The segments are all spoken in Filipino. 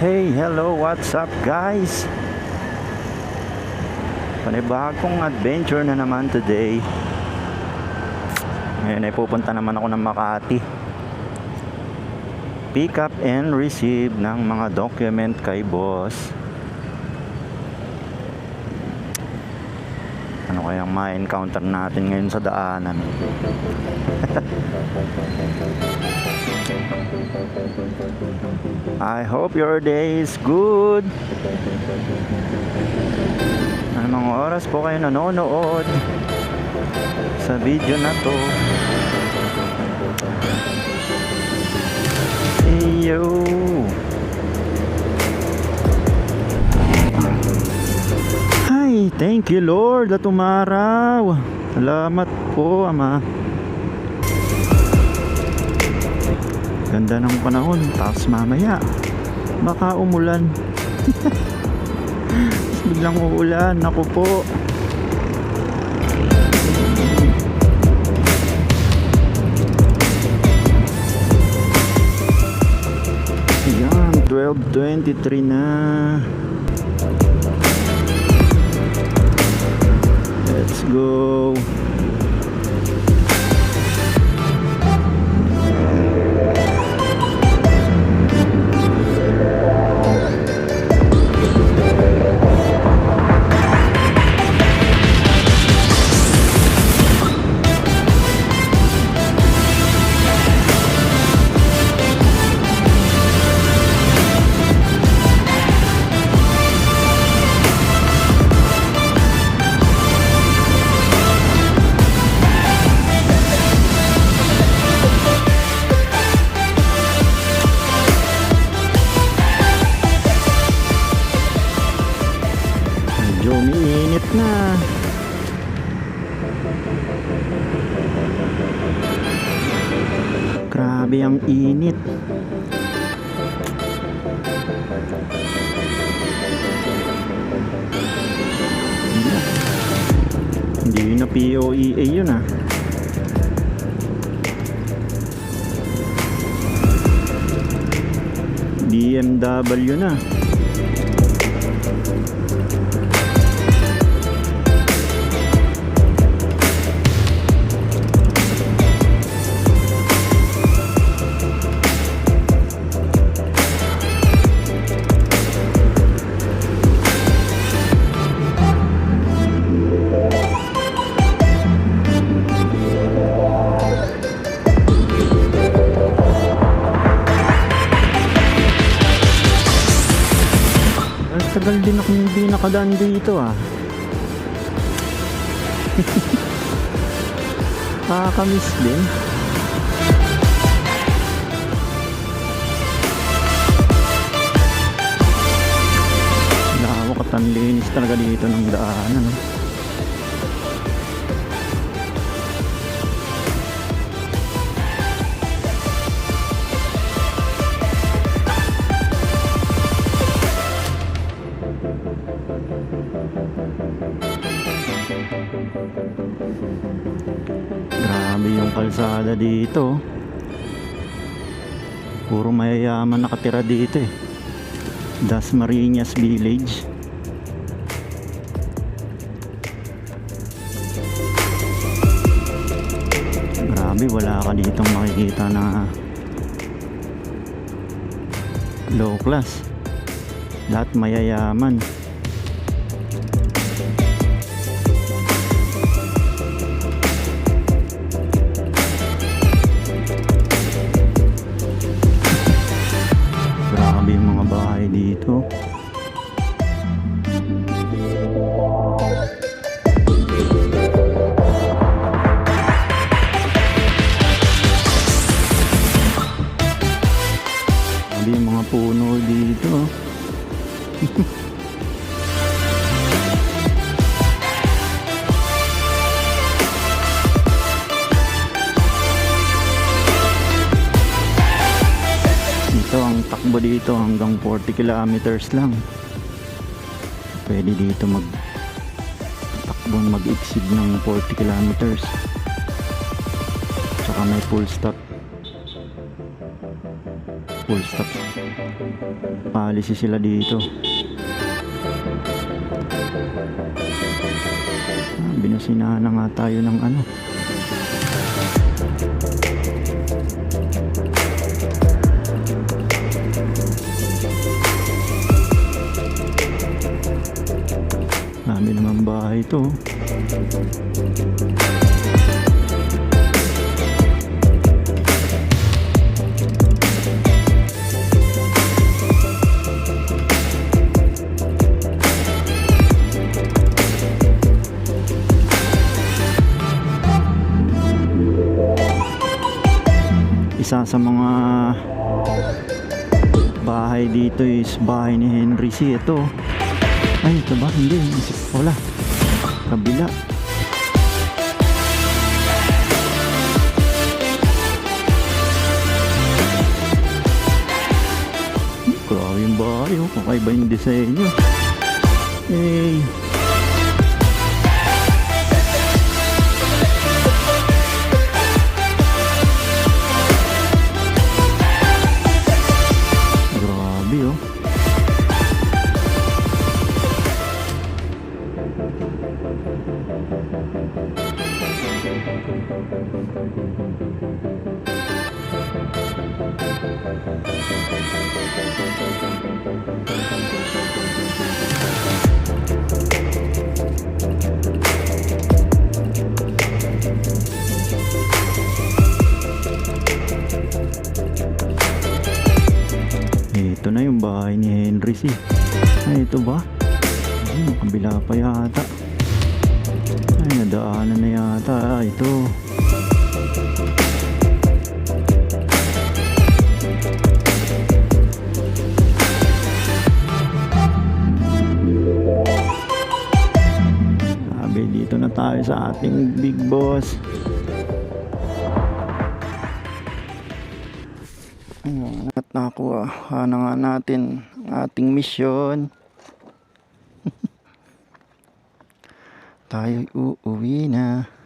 Hey, hello, what's up guys? Panibagong adventure na naman today. Ngayon ay pupunta naman ako ng Makati. Pick up and receive ng mga document kay boss. Ano kayang ma-encounter natin ngayon sa daanan? I hope your day is good. Anong oras po kayo nanonood sa video na to? Yo! Ay, thank you Lord at umaraw. Salamat po, Ama. Ganda ng panahon, tapos mamaya, baka umulan. Biglang uulan, ako po. Yan, 12.23 na. Let's go. Medyo umiinit na. Grabe ang init. Hindi na POEA yun ah. BMW na. Tagal din ako hindi nakadaan dito ah. Nakakamiss din. Lawak at linis talaga dito ng daanan. ah. Grabe yung kalsada dito. Puro mayayaman nakatira dito eh. Dasmariñas Village. Grabe, wala ka ditong makikita na low class. Lahat mayayaman. Bahay dito. Grabe ang takbo dito hanggang 40 kilometers lang. Pwede dito mag takbo mag-exceed ng 40 kilometers. Tsaka may full stop. full stop policy sila dito ah, na nga tayo ng ano Dami naman bahay ito. Isa sa mga bahay dito is bahay ni Henry C. Ito. Ay, ito ba? Hindi. Wala. Kabila. Grabe yung bahay. Oh. Kakaiba yung disenyo. Eh. Ito na yung bahay ni Henry C. Ay, ito ba? Ay, makabila pa yata. Ay, nadaanan na yata. Ah, ito. Sabi, dito na tayo sa ating big boss. Ayan, at nakuha na nga natin ating mission. Tayo uuwi na.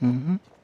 Mhm. Natin sa pangalawa.